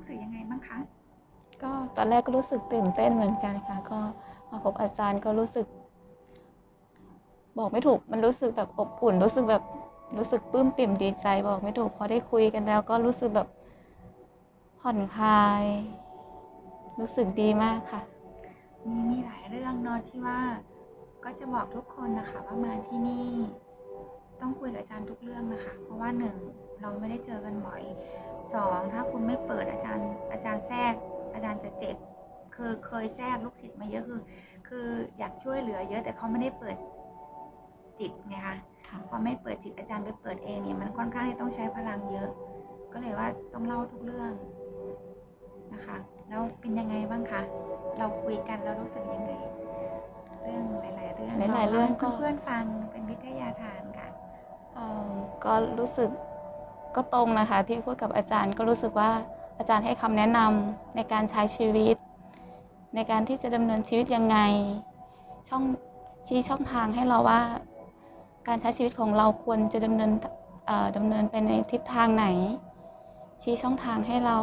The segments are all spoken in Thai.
รู้สึกยังไงบ้างคะ ก็ตอนแรกก็รู้สึกตื่นเต้นเหมือนกันค่ะ ก็มาพบอาจารย์ก็รู้สึก บอกไม่ถูกมันรู้สึกแบบอบอุ่น รู้สึกแบบรู้สึกปลื้มปิ่มดีใจบอกไม่ถูกพอได้คุยกันแล้ว ก็รู้สึกแบบผ่อนคลาย รู้สึกดีมากค่ะ มีมีหลายเรื่องเนาะที่ว่า ก็จะบอกทุกคนนะคะว่ามาที่นี่ ต้องคุยกับอาจารย์ทุกเรื่องนะคะ เพราะว่าหนึ่งเราไม่ได้เจอกันบ่อยสองถ้าคุณไม่เปิดอาจารย์ อาจารย์แทรก อาจารย์จะเจ็บ คือเคยแทรกลูกศิษย์มาเยอะคือ คืออยากช่วยเหลือเยอะแต่เขาไม่ได้เปิดจิตไงคะค่ะพอไม่เปิดจิตอาจารย์ไปเปิดเองเนี่ยมันค่อนข้างที่ต้องใช้พลังเยอะ ก็เลยว่าต้องเล่าทุกเรื่องนะคะ แล้วเป็นยังไงบ้างคะเราคุยกันแล้วรู้สึกยังไง เรื่องหลาย ๆ เรื่องหลายๆเรื่องก็เพื่อนๆฟังเป็นวิทยาทานค่ะเอ่อ ก็รู้สึกก็ตรงนะคะ ที่พูดกับอาจารย์ก็รู้สึกว่าอาจารย์ให้คำแนะนำในการใช้ชีวิต ในการที่จะดำเนินชีวิตยังไง ช่องชี้ช่องทางให้เราว่า การใช้ชีวิตของเราควรจะดำเนินดำเนินไปในทิศทางไหน ชี้ช่องทางให้เรา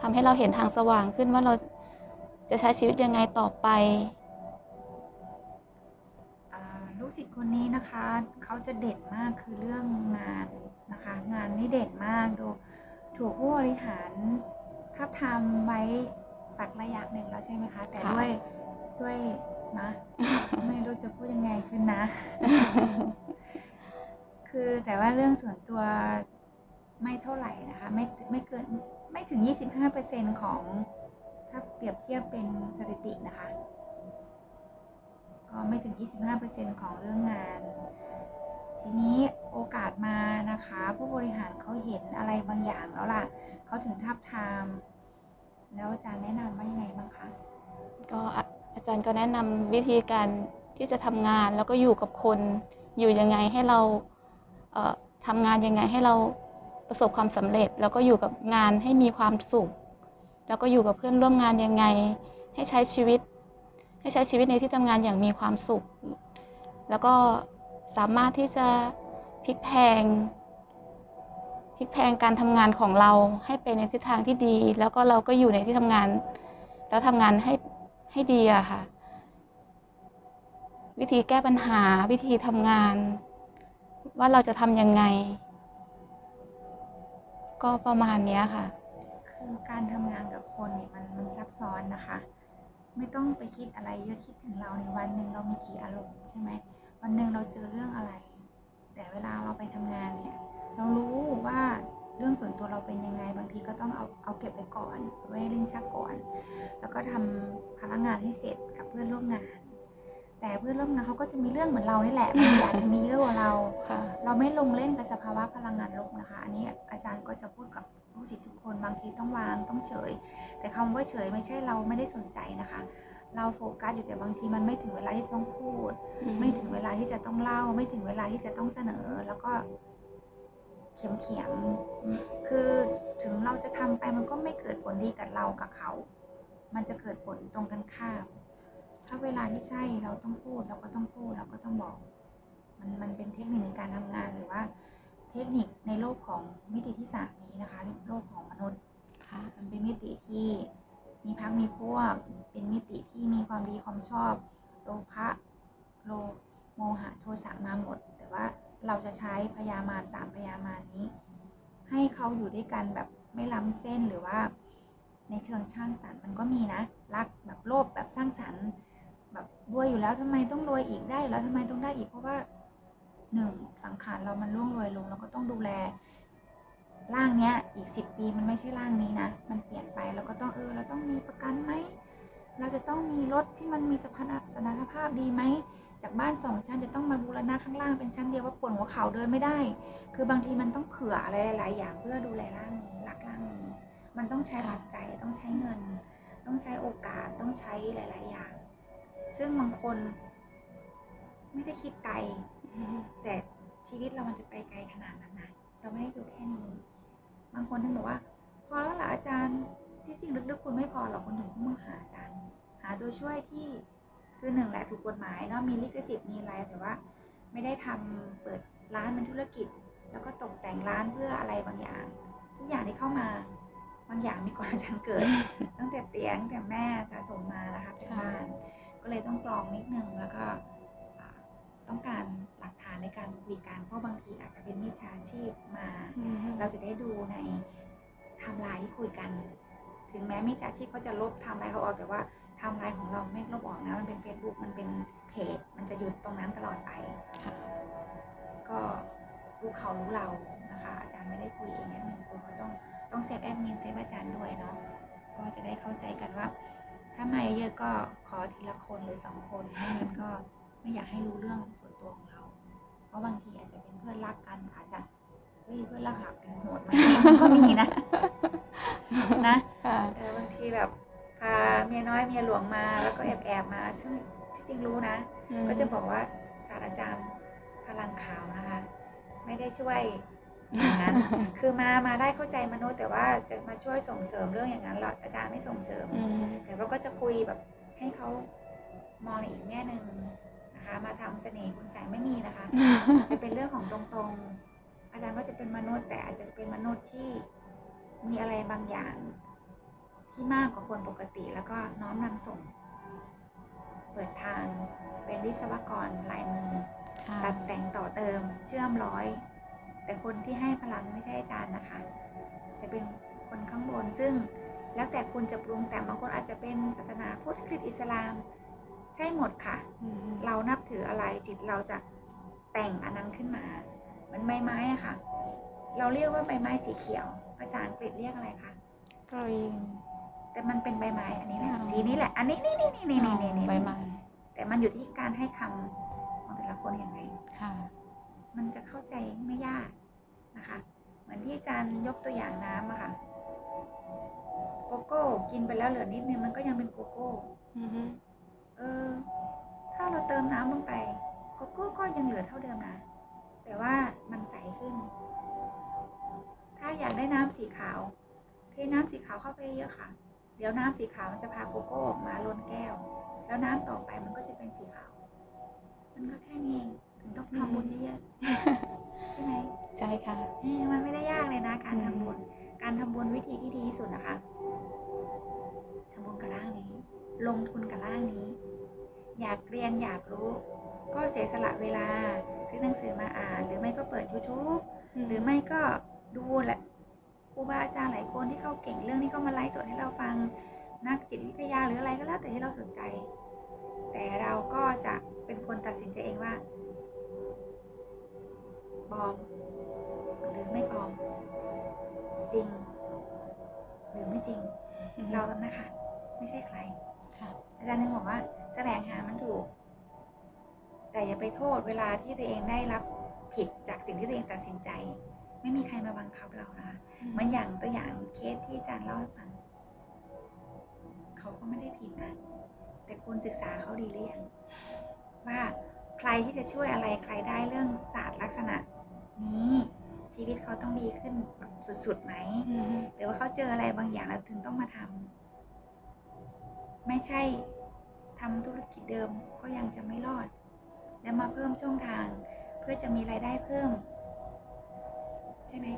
ทำให้เราเห็นทางสว่างขึ้นว่าเราจะใช้ชีวิตยังไงต่อไป ศิษย์คนนี้นะคะเขาจะเด่นมากคือเรื่องงานนะคะ งานนี่เด่นมากดูถูกผู้บริหารทับทามไว้สักระยะหนึ่งแล้วใช่ไหมคะ แต่ค่ะ ด้วยด้วยนะ ไม่รู้จะพูดยังไงขึ้นนะ คือแต่ว่าเรื่องส่วนตัวไม่เท่าไหร่นะคะ ไม่ไม่เกินไม่ถึง 25%ของถ้าเปรียบเทียบเป็นสถิตินะคะ ก็ไม่ถึง 25%ของเรื่องงาน ทีนี้โอกาสมานะคะ ผู้บริหารเขาเห็นอะไรบางอย่างแล้วล่ะเขาถึงทับทาม แล้วอาจารย์แนะนำว่ายังไงบ้างคะก็อาจารย์ก็แนะนำวิธีการที่จะทำงานแล้วก็อยู่กับคนอยู่ยังไงให้เราเทำงานยังไงให้เราประสบความสำเร็จ แล้วก็อยู่กับงานให้มีความสุข แล้วก็อยู่กับเพื่อนร่วมงานยังไง ให้ใช้ชีวิต ให้ใช้ชีวิตในที่ทำงานอย่างมีความสุข แล้วก็สามารถที่จะพลิกแพงพลิกแพงการทำงานของเราให้ไปในทิศทางที่ดี แล้วก็เราก็อยู่ในที่ทำงาน แล้วทำงานให้ให้ดีอะค่ะ วิธีแก้ปัญหาวิธีทำงาน ว่าเราจะทำยังไง ก็ประมาณนี้ค่ะ คือการทำงานกับคนเนี่ยมันมันซับซ้อนนะคะ ไม่ต้องไปคิดอะไรเยอะคิดถึงเราในวันหนึ่งเรามีกี่อารมณ์ใช่ไหมวันหนึ่งเราเจอเรื่องอะไร แต่เวลาเราไปทำงานเนี่ย เรารู้ว่าเรื่องส่วนตัวเราเป็นยังไงบางทีก็ต้องเอาเอาเก็บไว้ก่อนไว้ในลิ้นชักก่อน แล้วก็ทำพนักงานให้เสร็จกับเพื่อนร่วมงาน แต่เพื่อนร่วมงานเขาก็จะมีเรื่องเหมือนเรานี่แหละบางทีอาจจะมีเยอะกว่าเราค่ะเราไม่ลงเล่นกับสภาวะพลังงานลบนะคะ อันนี้อาจารย์ก็จะพูดกับ ลูกศิษย์ทุกคนบางทีต้องวางต้องเฉย แต่คำว่าเฉยไม่ใช่เราไม่ได้สนใจนะคะ เราโฟกัสอยู่แต่บางทีมันไม่ถึงเวลาที่ต้องพูด ไม่ถึงเวลาที่จะต้องเล่า ไม่ถึงเวลาที่จะต้องเสนอ แล้วก็เขียมเขียมๆคือถึงเราจะทำไปมันก็ไม่เกิดผลดีกับเรากับเขา มันจะเกิดผลตรงกันข้ามถ้าเวลาที่ใช่เราต้องพูดเราก็ต้องพูดเราก็ต้องบอก มันมันเป็นเทคนิคในการทำงานหรือว่า เทคนิคในโลกของมิติที่สามนี้นะคะโลกของมนุษย์ค่ะมันเป็นมิติที่มีพักมีพวก เป็นมิติที่มีความดีความชอบโลภะโลโมหะโทสะมาหมด แต่ว่าเราจะใช้พยามารสามพยามารนี้ ให้เขาอยู่ด้วยกันแบบไม่ล้ำเส้นหรือว่า ในเชิงสร้างสรรค์มันก็มีนะ รักแบบโลภแบบสร้างสรรค์ แบบรวยอยู่แล้วทำไมต้องรวยอีกได้อยู่แล้วทำไมต้องได้อีกเพราะว่า หนึ่งสังขารเรามันล่วงโรยลงเราก็ต้องดูแลร่างเนี้ยอีกสิบปีมันไม่ใช่ร่างนี้นะ มันเปลี่ยนไปเราก็ต้องเออเราต้องมีประกันไหมเราจะต้องมีรถที่มันมีสภาพสถาภาพดีไหมจากบ้านสองชั้นจะต้องมาบูรณะข้างล่างเป็นชั้นเดียวว่าปวดหัวเข่าเดินไม่ได้ คือบางทีมันต้องเผื่ออะไรหลายอย่างเพื่อดูแลร่างนี้รักร่างนี้ มันต้องใช้ปัจจัยต้องใช้เงิน ต้องใช้โอกาสต้องใช้หลาย ๆ อย่าง ซึ่งบางคนไม่ได้คิดไกล แต่ชีวิตเรามันจะไปไกลขนาดนั้นนะเราไม่ได้อยู่แค่นี้ บางคนท่านบอกว่า พอแล้วเหรออาจารย์ที่จริงลึกๆคุณไม่พอหรอกคุณถึงต้องมาหาอาจารย์ หาตัวช่วยที่คือหนึ่งแหละถูกกฎหมายเนาะมีลิขสิทธิ์มีอะไรแต่ว่า ไม่ได้ทำเปิดร้านเป็นธุรกิจ แล้วก็ตกแต่งร้านเพื่ออะไรบางอย่าง ทุกอย่างที่เข้ามาบางอย่างมีก่อนอาจารย์เกิด ตั้งแต่เตียงตั้งแต่แม่สะสมมานะคะเป็นค่บ้าน ก็เลยต้องกรองนิดนึงแล้วก็ต้องการ ลักฐานในการคุยกันเพราะบางทีอาจจะเป็นมิจฉาชีพมาอืมเราจะได้ดูในไทม์ไลน์ที่คุยกัน ถึงแม้มิจฉาชีพเขาจะลบไทม์ไลน์เขาออกแต่ว่าไทม์ไลน์ของเราไม่ลบออกนะมันเป็น Facebook มันเป็นเพจมันจะอยู่ตรงนั้นตลอดไปค่ะก็รู้เขารู้เรานะคะ อาจารย์ไม่ได้คุยเองแอดมินคุยเขาต้องต้องเซฟแอดมินเซฟอาจารย์ด้วยเนาะก็จะได้เข้าใจกันว่า ถ้ามาเยอะๆก็ขอทีละคนหรือสองคนไม่งั้นก็ไม่อยากให้รู้เรื่อง ราะบางทีอาจจะเป็นเพื่อนรักกันอาจจะเฮ้ยเพื่อนรักหักเป็นโหดไหมก็มีนะ นะค่ะเออบางทีแบบพาเมียน้อยเมียหลวงมาแล้วก็แอบแอบๆมาซึ่งที่จริงรู้นะ ก็จะบอกว่าศาสตราจารย์พลังขาวนะคะ ไม่ได้ช่วยอย่างนั้นคือมามาได้เข้าใจมนุษย์แต่ว่าจะมาช่วยส่งเสริมเรื่องอย่างนั้นหรอกอาจารย์ไม่ส่งเสริมอืมแต่ว่าก็จะคุยแบบให้เขามองในอีกแง่หนึ่ง นะคะ มาทำเสน่ห์คุณสายไม่มีนะคะ จะเป็นเรื่องของตรงๆ อาจารย์ก็จะเป็นมนุษย์ แต่อาจจะเป็นมนุษย์ที่มีอะไรบางอย่างที่มากกว่าคนปกติ แล้วก็น้อมนำส่ง เปิดทางเป็นวิศวกรลายมือค่ะตัดแต่งต่อเติมเชื่อมร้อย แต่คนที่ให้พลังไม่ใช่อาจารย์นะคะ จะเป็นคนข้างบนซึ่งแล้วแต่คุณจะปรุงแต่งบางคนอาจจะเป็นศาสนาพุทธคริสต์อิสลาม ใช่หมดค่ะอืมเรานับถืออะไรจิตเราจะแต่งอันนั้นขึ้นมาเหมันใบไม้อะค่ะ เราเรียกว่าใบไม้สีเขียว ภาษาอังกฤษเรียกอะไรคะกรีนแต่มันเป็นใบไม้อันนี้แหละอ๋อสีนี้แหละ อันนี้นี่นี่นี่นี่นี่นี่ใบไม้แต่มันอยู่ที่การให้คำของแต่ละคนอย่างไรค่ะ มันจะเข้าใจไม่ยากนะคะ เหมือนที่อาจารย์ยกตัวอย่างน้ำอะค่ะ โกโก้กินไปแล้วเหลือนิดนึงมันก็ยังเป็นโกโก้อืม เออ ถ้าเราเติมน้ำลงไปโกโก้ก็ยังเหลือเท่าเดิมนะ แต่ว่ามันใสขึ้น ถ้าอยากได้น้ำสีขาว เทน้ำสีขาวเข้าไปเยอะค่ะ เดี๋ยวน้ำสีขาวมันจะพาโกโก้ออกมาล้นแก้ว แล้วน้ำต่อไปมันก็จะเป็นสีขาว มันก็แค่นี้เองถึงต้องทำบุญเยอะๆใช่ไหมใช่ค่ะเอ้ยมันไม่ได้ยากเลยนะ การทำบุญ การทำบุญวิธีที่ดีที่สุดนะคะทำบุญกับร่างนี้ ลงทุนกับร่างนี้ อยากเรียนอยากรู้ ก็เสียสละเวลา ซื้อหนังสือมาอ่าน หรือไม่ก็เปิด YouTube หรือไม่ก็ดูแหละครูบาอาจารย์หลายคนที่เขาเก่งเรื่องนี้ก็มาไลฟ์สดให้เราฟังนักจิตวิทยาหรืออะไรก็แล้วแต่ที่เราสนใจ แต่เราก็จะเป็นคนตัดสินใจเองว่าปลอมหรือไม่ปลอม จริง หรือไม่จริง เรานะคะ ไม่ใช่ใครค่ะอาจารย์ถึงบอกว่า แสวงหามันถูก แต่อย่าไปโทษเวลาที่ตัวเองได้รับผิดจากสิ่งที่ตัวเองตัดสินใจ ไม่มีใครมาบังคับเรานะคะเหมือนอย่างตัวอย่างเคสที่อาจารย์เล่าให้ฟังเขาก็ไม่ได้ผิดนะแต่คุณศึกษาเขาดีหรือยังว่าใครที่จะช่วยอะไรใครได้เรื่องศาสตร์ลักษณะ นี้ชีวิตเขาต้องดีขึ้นแบบสุดๆไหมอืมหรือว่าเขาเจออะไรบางอย่างแล้วถึงต้องมาทำไม่ใช่ ทำธุรกิจเดิมก็ยังจะไม่รอด แล้วมาเพิ่มช่องทางเพื่อจะมีรายได้เพิ่ม ใช่ไหม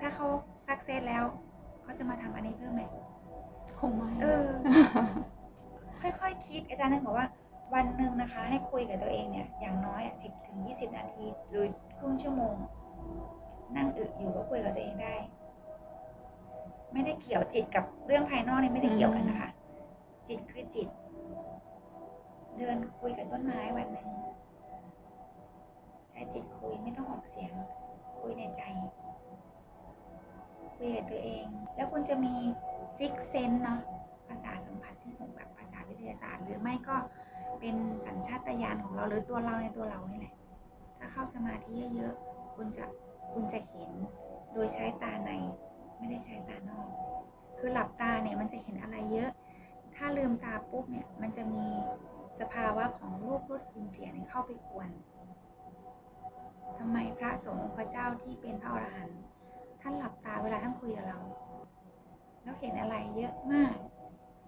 ถ้าเขาสักเซสแล้วเขาจะมาทำอันนี้เพิ่มไหมคงไม่เออ ค่อยๆคิดอาจารย์นึกบอกว่า วันหนึ่งนะคะ ให้คุยกับตัวเองเนี่ย อย่างน้อยสิบถึงยี่สิบนาที หรือครึ่งชั่วโมง นั่งอึอยู่ก็คุยกับตัวเองได้ ไม่ได้เกี่ยวจิตกับเรื่องภายนอกนี่ไม่ได้เกี่ยวกันนะคะ จิตคือจิต เดินคุยกับต้นไม้วันหนึ่งใช้จิตคุยไม่ต้องออกเสียง คุยในใจ คุยกับตัวเอง แล้วคุณจะมีซิกเซนเนาะภาษาสัมผัสที่หกแบบภาษาวิทยาศาสตร์ หรือไม่ก็เป็นสัญชาตญาณของเราหรือตัวเราในตัวเรานี่แหละ ถ้าเข้าสมาธิเยอะๆคุณจะคุณจะเห็นโดยใช้ตาในไม่ได้ใช้ตานอก คือหลับตาเนี่ยมันจะเห็นอะไรเยอะ ถ้าลืมตาปุ๊บเนี่ย มันจะมีสภาวะของรูปรสกลิ่นเสียงเข้าไปกวนทำไมพระสงฆ์พระเจ้าที่เป็นพระอรหันต์ท่านหลับตาเวลาท่านคุยกับเรา แล้วเห็นอะไรเยอะมาก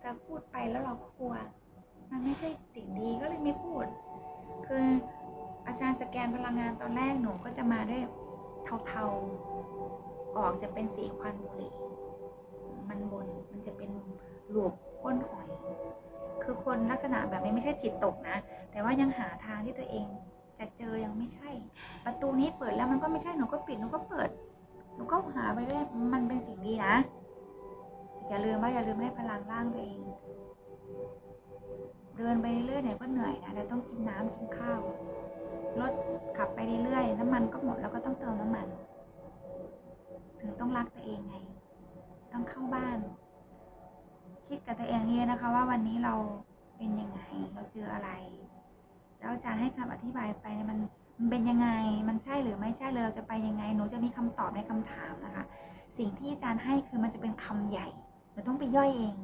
แต่พูดไปแล้วเราก็กลัว มันไม่ใช่สิ่งดีก็เลยไม่พูด คืออาจารย์สแกนพลังงานตอนแรกหนูก็จะมาด้วยเทาๆ ออกจะเป็นสีควันบุหรี่ มันบนมันจะเป็นหลูบ ษณะแบบนี้ไม่ใช่จิตตกนะ แต่ว่ายังหาทางที่ตัวเองจะเจอยังไม่ใช่ ประตูนี้เปิดแล้วมันก็ไม่ใช่หนูก็ปิดหนูก็เปิดหนูก็หาไปเรื่อยมันเป็นสิ่งดีนะอย่าลืมว่าอย่าลืมให้พลังร่างตัวเอง เดินไปเรื่อยๆเนี่ยก็เหนื่อยนะแต่ต้องกินน้ำกินข้าวรถขับไปเรื่อยๆน้ำมันก็หมดแล้วก็ต้องเติมน้ำมัน ถึงต้องรักตัวเองไง ต้องเข้าบ้าน คิดกับตัวเองเยอะนะคะ ว่าวันนี้เรา เป็นยังไง เราเจออะไร แล้วอาจารย์ให้คำอธิบายไปเนี่ยมันมันเป็นยังไง มันใช่หรือไม่ใช่เลยเราจะไปยังไง หนูจะมีคำตอบในคำถามนะคะ สิ่งที่อาจารย์ให้คือมันจะเป็นคำใหญ่ หนูต้องไปย่อยเอง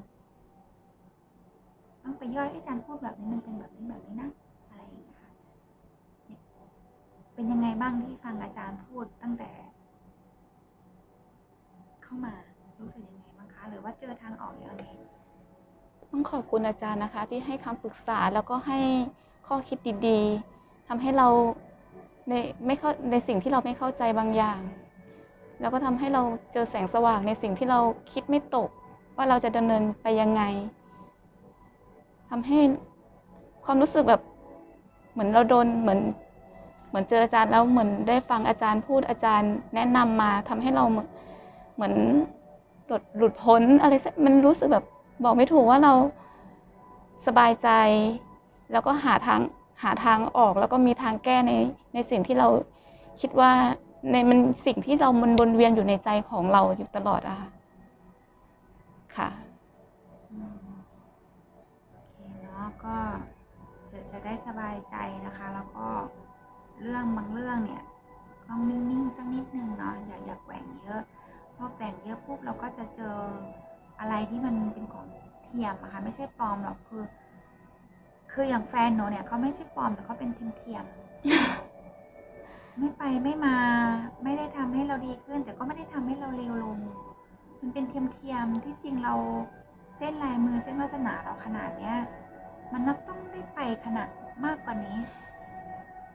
ต้องไปย่อยอ้อาจารย์พูดแบบนี้มันเป็นแบบนี้แบบนี้นะ อะไรอย่างเงี้ยค่ะเนี่ยเป็นยังไงบ้างที่ฟังอาจารย์พูดตั้งแต่ เข้ามา รู้สึกยังไงบ้างคะ หรือว่าเจอทางออกอย่างไร ต้องขอบคุณอาจารย์นะคะ ที่ให้คำปรึกษาแล้วก็ให้ข้อคิดดีๆทำให้เราในไม่เข้าในสิ่งที่เราไม่เข้าใจบางอย่าง แล้วก็ทำให้เราเจอแสงสว่างในสิ่งที่เราคิดไม่ตก ว่าเราจะดำเนินไปยังไงทำให้ความรู้สึกแบบเหมือนเราโดนเหมือนเหมือนเจออาจารย์แล้วเหมือนได้ฟังอาจารย์พูดอาจารย์ แนะนำมาทำให้เราเหมือนหมือนหลุดหลุดพ้นอะไรสักมันรู้สึกแบบ บอกไม่ถูกว่าเราสบายใจ แล้วก็หาทางหาทางออกแล้วก็มีทางแก้ในในสิ่งที่เราคิดว่าในมันสิ่งที่เรามันวนเวียนอยู่ในใจของเราอยู่ตลอดอะค่ะค่ะอืมโอเนาะก็จะจะได้สบายใจนะคะ แล้วก็เรื่องบางเรื่องเนี่ยต้องนิ่งๆสักนิดนึงเนาะอย่าอย่าแกว่งเยอะเพราะแกว่งเยอะปุ๊บเราก็จะเจอ อะไรที่มันเป็นของเทียมอะค่ะไม่ใช่ปลอมหรอกคือ คืออย่างแฟนหนูเนี่ยเขาไม่ใช่ปลอมแต่เขาเป็นเทียมเทียมๆไม่ไปไม่มา ไม่ได้ทำให้เราดีขึ้น แต่ก็ไม่ได้ทำให้เราเลวลง มันเป็นเทียมเทียมๆที่จริงเราเส้นลายมือเส้นวาสนาเราขนาดเนี้ย มันน่าต้องได้ไปขนาดมากกว่านี้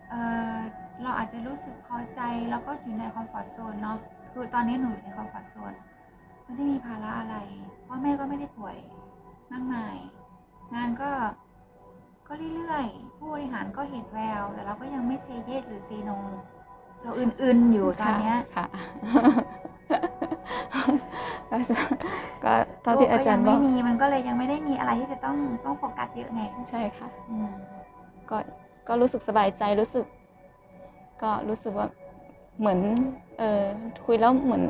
เออเราอาจจะรู้สึกพอใจแล้วก็อยู่ในคอมฟอร์ทโซนเนาะคือตอนนี้หนูอยู่ในคอมฟอร์ทโซน ไม่ได้มีภาระอะไรพ่อแม่ก็ไม่ได้ป่วยมากมาย งานก็ก็เรื่อยๆ ผู้บริหารก็เห็นแวว แต่เราก็ยังไม่เซเยสหรือเซโน เราอื่นๆอยู่ตอนเนี้ยค่ะก็ก็เท่าที่อาจารย์ลูบอกก็ยังไม่มีมันก็เลยยังไม่ได้มีอะไรที่จะต้องต้องโฟกัสเยอะไงใช่ค่ะอืมก็ก็รู้สึกสบายใจรู้สึก ก็รู้สึกว่าเหมือน เออคุยแล้วเหมือน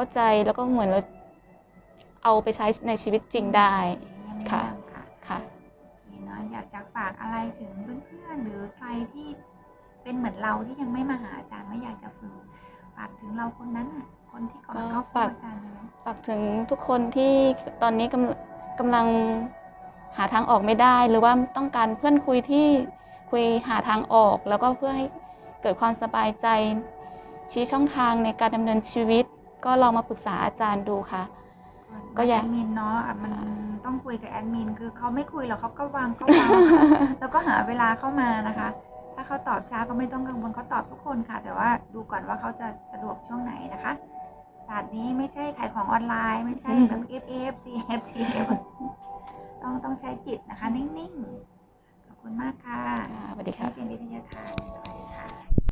เข้าใจแล้วก็เหมือนเราเอาไปใช้ในชีวิตจริงได้ค่ะค่ะค่ะโอเนาะอยากจะฝากอะไรถึงเพื่อนๆหรือใครที่เป็นเหมือนเราที่ยังไม่มาหาอาจารย์ไม่อยากจะฝึกฝากถึงเราคนนั้นอะคนที่ก่อนก็เข้าพบฝากอาจารย์เลยไหมฝากถึงทุกคนที่ตอนนี้กำกำลังหาทางออกไม่ได้ หรือว่าต้องการเพื่อนคุยที่คุยหาทางออก แล้วก็เพื่อให้เกิดความสบายใจชี้ช่องทางในการดำเนินชีวิต ก็ลองมาปรึกษาอาจารย์ดูค่ะ ก็อยาก แอดมินเนาะอะมันค่ะต้องคุยกับแอดมินคือเขาไม่คุยหรอกเขาก็วางเขาวางแล้วก็หาเวลาเข้ามานะคะ ถ้าเขาตอบช้าก็ไม่ต้องกังวลเขาตอบทุกคนค่ะ แต่ว่าดูก่อนว่าเขาจะสะดวกช่วงไหนนะคะศาสตร์นี้ไม่ใช่ขายของออนไลน์ไม่ใช่แบบ F F C F C F ต้องต้องใช้จิตนะคะ นิ่งๆ ขอบคุณมากค่ะค่ะสวัสดีค่ะ ที่เป็นวิทยาทานสวัสดี